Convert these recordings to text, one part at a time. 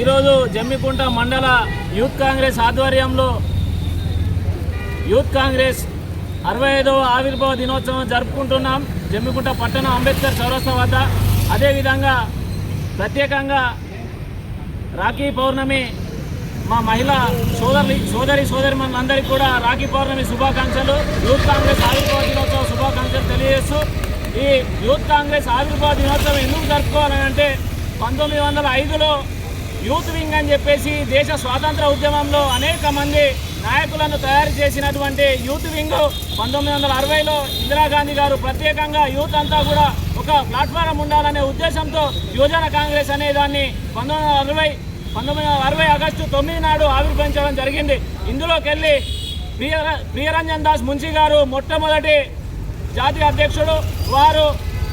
ఈరోజు జమ్మికుంట మండల యూత్ కాంగ్రెస్ ఆధ్వర్యంలో యూత్ కాంగ్రెస్ అరవై ఐదవ ఆవిర్భావ దినోత్సవం జరుపుకుంటున్నాం. జమ్మికుంట పట్టణం అంబేద్కర్ చౌరస్తా వద్ద. అదేవిధంగా ప్రత్యేకంగా రాఖీ పౌర్ణమి మా మహిళా సోదరి సోదరి సోదరి మనందరికీ కూడా రాఖీ పౌర్ణమి శుభాకాంక్షలు. యూత్ కాంగ్రెస్ ఆవిర్భావ దినోత్సవ శుభాకాంక్షలు తెలియజేస్తూ ఈ యూత్ కాంగ్రెస్ ఆవిర్భావ దినోత్సవం ఎందుకు జరుపుకోవాలని అంటే పంతొమ్మిది వందల ఐదులో యూత్ వింగ్ అని చెప్పేసి దేశ స్వాతంత్ర ఉద్యమంలో అనేక మంది నాయకులను తయారు చేసినటువంటి యూత్ వింగ్ పంతొమ్మిది వందల అరవైలో ఇందిరాగాంధీ గారు ప్రత్యేకంగా యూత్ అంతా కూడా ఒక ప్లాట్ఫారం ఉండాలనే ఉద్దేశంతో యువజన కాంగ్రెస్ అనే దాన్ని పంతొమ్మిది వందల అరవై పంతొమ్మిది వందల అరవై ఆగస్టు తొమ్మిది నాడు ఆవిర్భవించడం జరిగింది. ఇందులోకి వెళ్ళి ప్రియ ప్రియరంజన్ దాస్ మున్షి గారు మొట్టమొదటి జాతీయ అధ్యక్షుడు వారు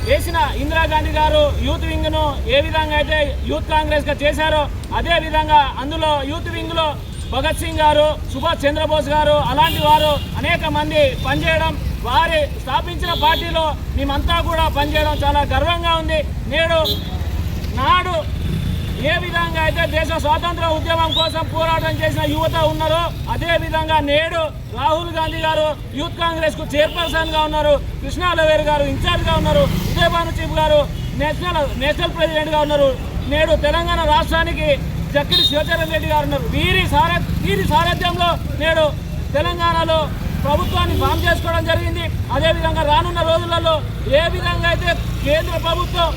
వేసిన ఇందిరాగాంధీ గారు యూత్ వింగ్ను ఏ విధంగా అయితే యూత్ కాంగ్రెస్గా చేశారో అదే విధంగా అందులో యూత్ వింగ్లో భగత్ సింగ్ గారు సుభాష్ చంద్రబోస్ గారు అలాంటి వారు అనేక మంది పనిచేయడం వారి స్థాపించిన పార్టీలో మేమంతా కూడా పనిచేయడం చాలా గర్వంగా ఉంది. నేడు నాడు ఏ విధంగా అయితే దేశ స్వాతంత్ర ఉద్యమం కోసం పోరాటం చేసిన యువత ఉన్నారో అదే విధంగా నేడు రాహుల్ గాంధీ గారు యూత్ కాంగ్రెస్కు చైర్పర్సన్గా ఉన్నారు. కృష్ణా లవేర్ గారు ఇన్ఛార్జ్గా ఉన్నారు ఉదయ చీఫ్ గారు నేషనల్ నేషనల్ ప్రెసిడెంట్గా ఉన్నారు. నేడు తెలంగాణ రాష్ట్రానికి జక్కిడి శివచరణ్ రెడ్డి గారు ఉన్నారు. వీరి సార వీరి సారథ్యంలో నేడు తెలంగాణలో ప్రభుత్వాన్ని ఫామ్ చేసుకోవడం జరిగింది. అదేవిధంగా రానున్న రోజులలో ఏ విధంగా అయితే కేంద్ర ప్రభుత్వం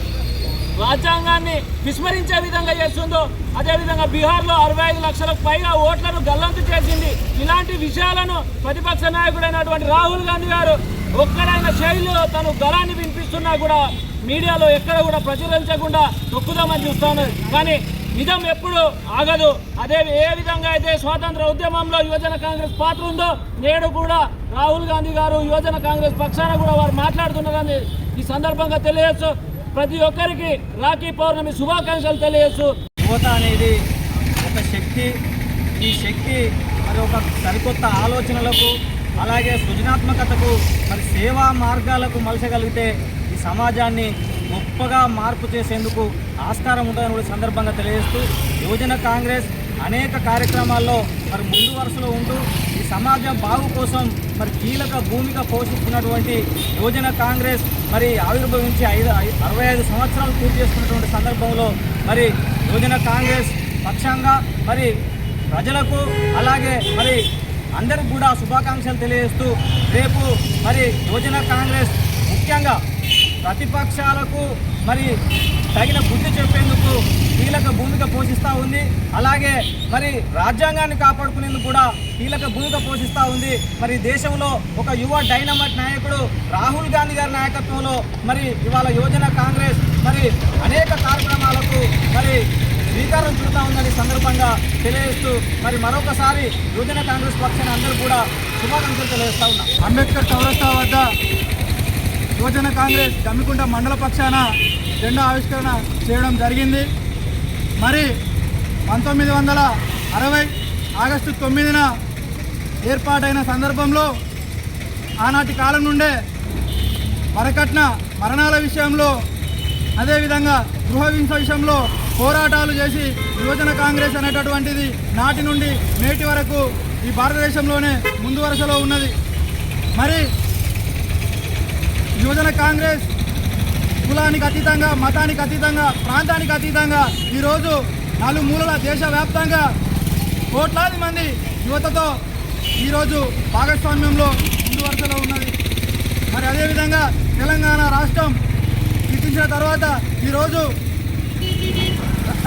రాజ్యాంగాన్ని విస్మరించే విధంగా చేస్తుందో అదేవిధంగా బీహార్లో అరవై ఐదు లక్షలకు పైగా ఓట్లను గల్లంతు చేసింది ఇలాంటి విషయాలను ప్రతిపక్ష నాయకుడైనటువంటి రాహుల్ గాంధీ గారు ఒక్కడైన శైలిలో తను గలాన్ని వినిపిస్తున్నా కూడా మీడియాలో ఎక్కడ కూడా ప్రచురించకుండా తొక్కుదామని చూస్తాను కానీ నిజం ఎప్పుడు ఆగదు. అదే ఏ విధంగా అయితే స్వాతంత్ర ఉద్యమంలో యువజన కాంగ్రెస్ పాత్ర ఉందో నేడు కూడా రాహుల్ గాంధీ గారు యువజన కాంగ్రెస్ పక్షాన కూడా వారు మాట్లాడుతున్నారని ఈ సందర్భంగా తెలియచ్చు ప్రతి ఒక్కరికి రాఖీ పౌర్ణమి శుభాకాంక్షలు తెలియజేస్తూ యువత అనేది ఒక శక్తి. ఈ శక్తి మరి ఒక సరికొత్త ఆలోచనలకు అలాగే సృజనాత్మకతకు మరి సేవా మార్గాలకు మలచగలిగితే ఈ సమాజాన్ని గొప్పగా మార్పు చేసేందుకు ఆస్కారం ఉంటుందని కూడా సందర్భంగా తెలియజేస్తూ యువజన కాంగ్రెస్ అనేక కార్యక్రమాల్లో మరి ముందు వరుసలో ఉంటూ ఈ సమాజం బాగు కోసం మరి కీలక భూమిక పోషిస్తున్నటువంటి యువజన కాంగ్రెస్ మరి ఆవిర్భవించి ఐదు అరవై ఐదు సంవత్సరాలు పూర్తి చేసుకున్నటువంటి సందర్భంలో మరి యువజన కాంగ్రెస్ పక్షంగా మరి ప్రజలకు అలాగే మరి అందరికి కూడా శుభాకాంక్షలు తెలియజేస్తూ రేపు మరి యువజన కాంగ్రెస్ ముఖ్యంగా ప్రతిపక్షాలకు మరి తగిన బుద్ధి కీలక భూమిక పోషిస్తూ ఉంది. అలాగే మరి రాజ్యాంగాన్ని కాపాడుకునేందుకు కూడా కీలక భూమిక పోషిస్తూ ఉంది. మరి దేశంలో ఒక యువ డైనమట్ నాయకుడు రాహుల్ గాంధీ గారి నాయకత్వంలో మరి ఇవాళ యువజన కాంగ్రెస్ మరి అనేక కార్యక్రమాలకు మరి శ్రీకారం చుడుతూ ఉందని సందర్భంగా తెలియజేస్తూ మరి మరొకసారి యువజన కాంగ్రెస్ పక్షాన అందరూ కూడా శుభాకాంక్షలు తెలియజేస్తా ఉన్నాం. అంబేద్కర్ చౌరస్తా వద్ద యువజన కాంగ్రెస్ గమ్మికుంట మండల పక్షాన జెండా ఆవిష్కరణ చేయడం జరిగింది. మరి పంతొమ్మిది వందల అరవై ఆగస్టు తొమ్మిదిన ఏర్పాటైన సందర్భంలో ఆనాటి కాలం నుండే వరకట్న మరణాల విషయంలో అదేవిధంగా గృహ హింస విషయంలో పోరాటాలు చేసి యువజన కాంగ్రెస్ అనేటటువంటిది నాటి నుండి నేటి వరకు ఈ భారతదేశంలోనే ముందు వరుసలో ఉన్నది. మరి యువజన కాంగ్రెస్ కులానికి అతీతంగా మతానికి అతీతంగా ప్రాంతానికి అతీతంగా ఈరోజు నాలుగు మూలల దేశవ్యాప్తంగా కోట్లాది మంది యువతతో ఈరోజు భాగస్వామ్యంలో ముందు వరుసలో ఉన్నది. మరి అదేవిధంగా తెలంగాణ రాష్ట్రం గుర్తించిన తర్వాత ఈరోజు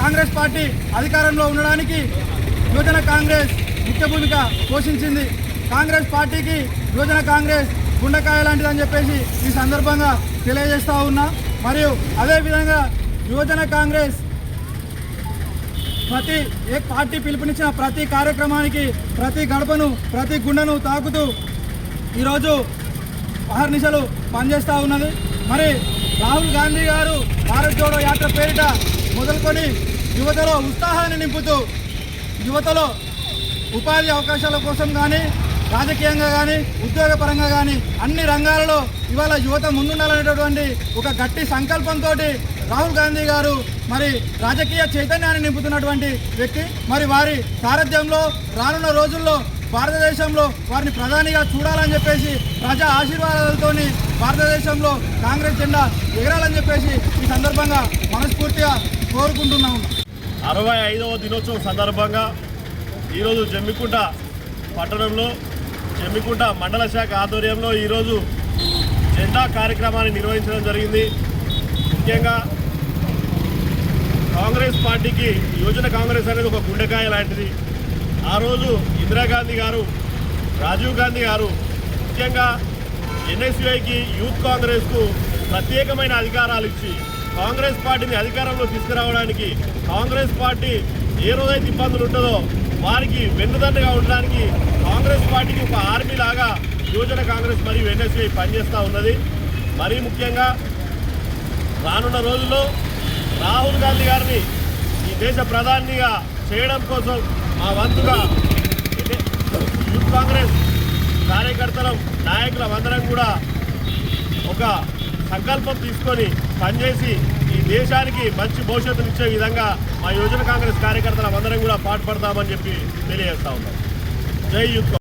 కాంగ్రెస్ పార్టీ అధికారంలో ఉండడానికి యువజన కాంగ్రెస్ ముఖ్య భూమిక పోషించింది. కాంగ్రెస్ పార్టీకి యువజన కాంగ్రెస్ గుండెకాయ లాంటిదని చెప్పేసి ఈ సందర్భంగా తెలియజేస్తూ ఉన్నా. మరియు అదేవిధంగా యువజన కాంగ్రెస్ ప్రతి ఏ పార్టీ పిలుపునిచ్చిన ప్రతి కార్యక్రమానికి ప్రతి గడపను ప్రతి గుండెను తాకుతూ ఈరోజు అహర్నిశలు పనిచేస్తూ ఉన్నది. మరి రాహుల్ గాంధీ గారు భారత్ జోడో యాత్ర పేరిట మొదలుకొని యువతలో ఉత్సాహాన్ని నింపుతూ యువతలో ఉపాధి అవకాశాల కోసం కానీ రాజకీయంగా కానీ ఉద్యోగపరంగా కానీ అన్ని రంగాలలో ఇవాళ యువత ముందుండాలనేటటువంటి ఒక గట్టి సంకల్పంతో రాహుల్ గాంధీ గారు మరి రాజకీయ చైతన్యాన్ని నింపుతున్నటువంటి వ్యక్తి. మరి వారి సారథ్యంలో రానున్న రోజుల్లో భారతదేశంలో వారిని ప్రధానిగా చూడాలని చెప్పేసి ప్రజా ఆశీర్వాదాలతోని భారతదేశంలో కాంగ్రెస్ జెండా ఎగరాలని చెప్పేసి ఈ సందర్భంగా మనస్ఫూర్తిగా కోరుకుంటున్నాము. అరవై ఐదవ దినోత్సవం సందర్భంగా ఈరోజు జమ్మికుంట పట్టణంలో జమ్మికుంట మండల శాఖ ఆధ్వర్యంలో ఈరోజు జెండా కార్యక్రమాన్ని నిర్వహించడం జరిగింది. ముఖ్యంగా కాంగ్రెస్ పార్టీకి యువజన కాంగ్రెస్ అనేది ఒక గుండెకాయ లాంటిది. ఆ రోజు ఇందిరాగాంధీ గారు రాజీవ్ గాంధీ గారు ముఖ్యంగా ఎన్ఎస్యుఐకి యూత్ కాంగ్రెస్కు ప్రత్యేకమైన అధికారాలు ఇచ్చి కాంగ్రెస్ పార్టీని అధికారంలో తీసుకురావడానికి కాంగ్రెస్ పార్టీ ఏ రోజైతే ఇబ్బందులు ఉంటుందో వారికి వెన్నుదండగా ఉండడానికి కాంగ్రెస్ పార్టీకి ఒక ఆర్మీ లాగా యువజన కాంగ్రెస్ మరియు ఎన్ఎస్యుఐ పనిచేస్తూ ఉన్నది. మరీ ముఖ్యంగా రానున్న రోజుల్లో రాహుల్ గాంధీ గారిని ఈ దేశ ప్రధానిగా చేయడం కోసం మా వంతుగా యూత్ కాంగ్రెస్ కార్యకర్తలం నాయకులం అందరం కూడా ఒక సంకల్పం తీసుకొని పనిచేసి దేశానికి మంచి భవిష్యత్తునిచ్చే విధంగా మా యువజన కాంగ్రెస్ కార్యకర్తల అందరం కూడా పాటుపడతామని చెప్పి తెలియజేస్తా ఉన్నాం. జై యుద్ధం.